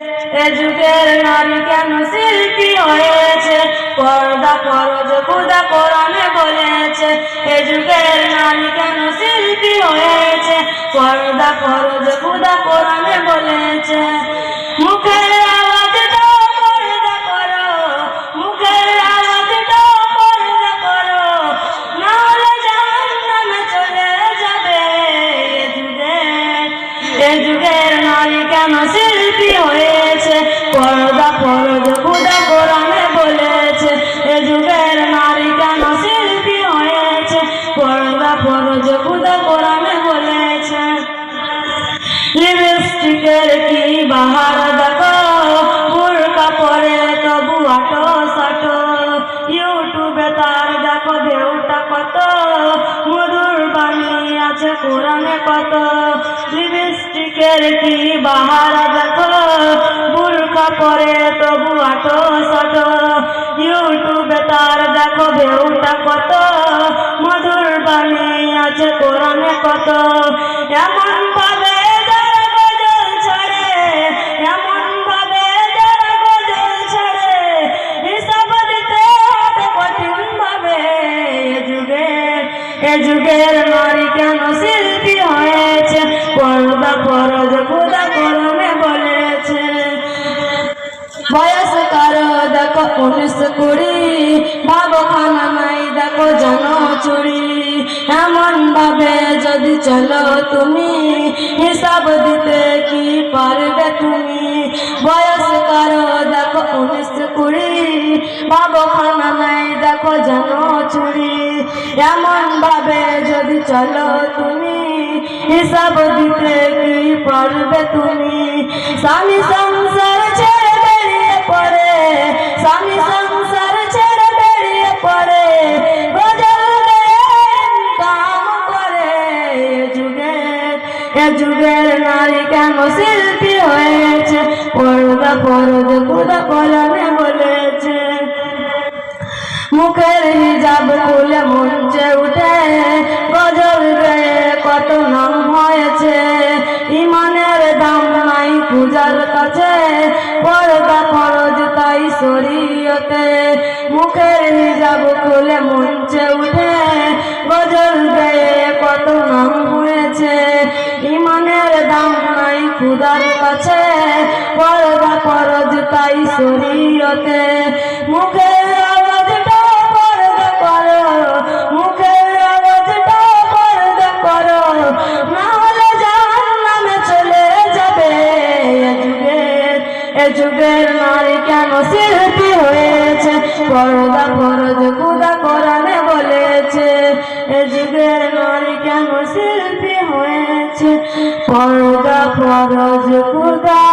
এ যুগের নারী কেন শিল্পী হয়েছে? পর্দা ফরজ খুদা করণে বলেছে। এ যুগের নারী কেন শিল্পী হয়েছে? পর্দা ফরজ খুদা করণে বলেছে। কি বাহার দেখো বোরকা পরে তবু আটো সাটো ইউটিউবে তার দেখো ঢেউটা কত, মধুর বাণী আছে কোরআনে কত। লিপস্টিকের কি বাহার দেখো বোরকা পরে তবু আটো সাটো ইউটিউবে তার দেখো ঢেউটা কত, মধুর বাণী আছে কোরআনে কত। এমন এ যুগের নারী কেন শিল্পী হয়েছে? পর্দা ফরজ খুদা করমে বলেছে। বয়স কারও, দেখো উনিশ কুড়ি। ভাবো খানা নাই, দেখো জন চুরি এমন ভাবে যদি চলো তুমি, হিসাব দিতে কি পারবে তুমি? বয়স কারও, দেখো উনিশ কুড়ি। ভাবো খানা নাই, দেখো জন চুরি এমন ভাবে যদি চলো তুমি, হিসাব দিতে কি পারবে তুমি? স্বামী সংসার ছেড়ে বেরিয়ে পড়ে, স্বামী সংসার ছেড়ে বেরিয়ে পড়ে কাম করে। যুগের এ যুগের নারী কেন শিল্পী হয়েছে? পর্দা পরদ খুদা কলমে বলেছে মুখের হিজাব খুলে মঞ্চে উঠে, গজল গেয়ে কত নাম হয়েছে। ইমানের দাম নাই পূজার কাছে, পর্দা ফরজ তাই শরীয়তে। মুখের হিজাব খুলে মঞ্চে উঠে, গজল গেয়ে কত নাম হয়েছে। ইমানের দাম নাই খুদার কাছে, পর্দা ফরজ তাই শরীয়তে। যুগের নারী কেন শিল্পী হয়েছে? পর্দা ফরজ খুদা কোরআনে বলেছে, এ যুগের নারী কেন শিল্পী হয়েছে? পর্দা ফরজ কোরআনে